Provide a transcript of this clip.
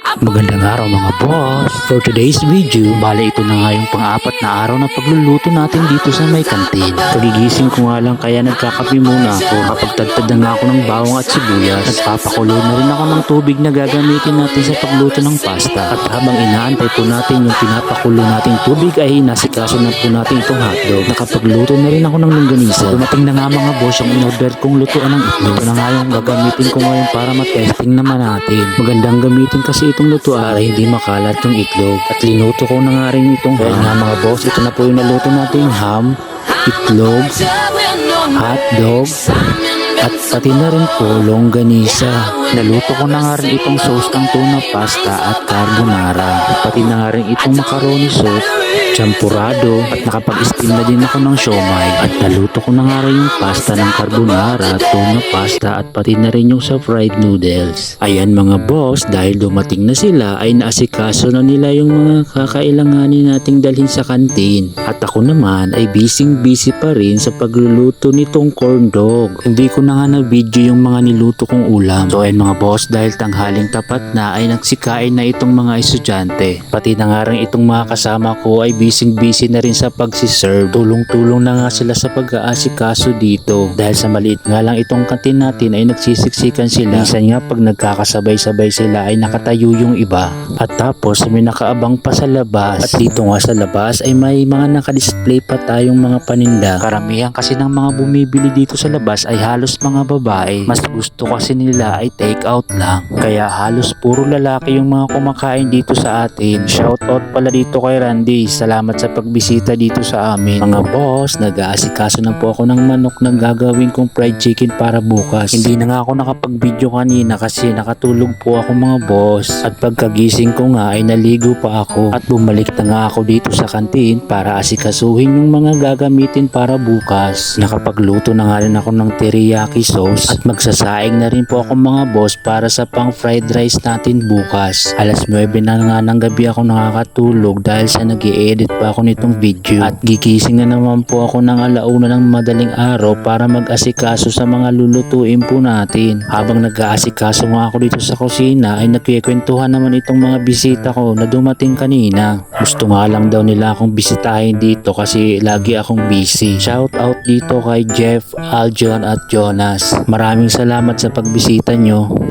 Magandang araw mga boss! For today's video, bale ito na nga yung pang-apat na araw na pagluluto natin dito sa may kantin. Pagigising ko nga lang kaya nagkakape muna ako. Kapag na ako ng bawang at sibuyas, nagpapakulo na rin ako ng tubig na gagamitin natin sa pagluto ng pasta. At habang inaantay po natin yung pinapakulo nating tubig ay nasikaso na po natin itong hotdog. Nakapagluto na rin ako ng longganisa. Dumating na nga mga boss yung in-order kong lutuan ng itlog. Ito na nga yung gagamitin ko ngayon para matesting naman natin. Magandang gamitin kasi itong lutuan para hindi makalat yung itlog. At linuto ko na nga rin itong ham. nga mga boss, ito na po yung naluto nating ham, itlog, hotdog, at pati na rin po longganisa. Naluto ko na nga rin itong sauce ng tuna pasta at carbonara. Pati na nga rin itong macaroni soup, champurado at nakapag-steam na din ako ng siomay. At naluto ko na nga rin yung pasta ng carbonara, tuna pasta at pati na rin yung sa fried noodles. Ayan mga boss, dahil dumating na sila ay naasikaso na nila yung mga kakailanganin nating dalhin sa kantin. At ako naman ay busy-busy pa rin sa pagluluto nitong corn dog. Hindi ko na nga na-video yung mga niluto kong ulam. So ayun mga boss, dahil tanghaling tapat na ay nagsikain na itong mga estudyante. Pati na nga rin itong mga kasama ko ay busy-busy na rin sa pagsiserve. Tulong-tulong na nga sila sa pag-aasikaso dito. Dahil sa maliit nga lang itong kantin natin ay nagsisiksikan sila. Minsan nga pag nagkakasabay-sabay sila ay nakatayo yung iba. At tapos may nakaabang pa sa labas. At dito nga sa labas ay may mga nakadisplay pa tayong mga paninda. Karamihan kasi ng mga bumibili dito sa labas ay halos mga babae. Mas gusto kasi nila ay take out lang. Kaya halos puro lalaki yung mga kumakain dito sa atin. Shout out pala dito kay Randy. Salamat sa pagbisita dito sa amin. Mga boss, nag-aasikaso na po ako ng manok na gagawin kong fried chicken para bukas. Hindi na nga ako nakapag-video kanina kasi nakatulog po ako mga boss. At pagkagising ko nga ay naligo pa ako. At bumalik na nga ako dito sa kantin para asikasuhin yung mga gagamitin para bukas. Nakapagluto na nga rin ako ng teriyaki sauce at magsasaing na rin po ako mga boss para sa pang fried rice natin bukas. Alas 9 na nga ng gabi ako nakakatulog dahil sa nag edit pa ako nitong video. At gigising na naman po ako ng alauna ng madaling araw para mag-asikaso sa mga lulutuin po natin. Habang nag-aasikaso nga ako dito sa kusina ay nagkikwentuhan naman itong mga bisita ko na dumating kanina. Gusto nga lang daw nila akong bisitahin dito kasi lagi akong busy. Shout out dito kay Jeff, Aljon at Jonas. Maraming salamat sa pagbisita nyo.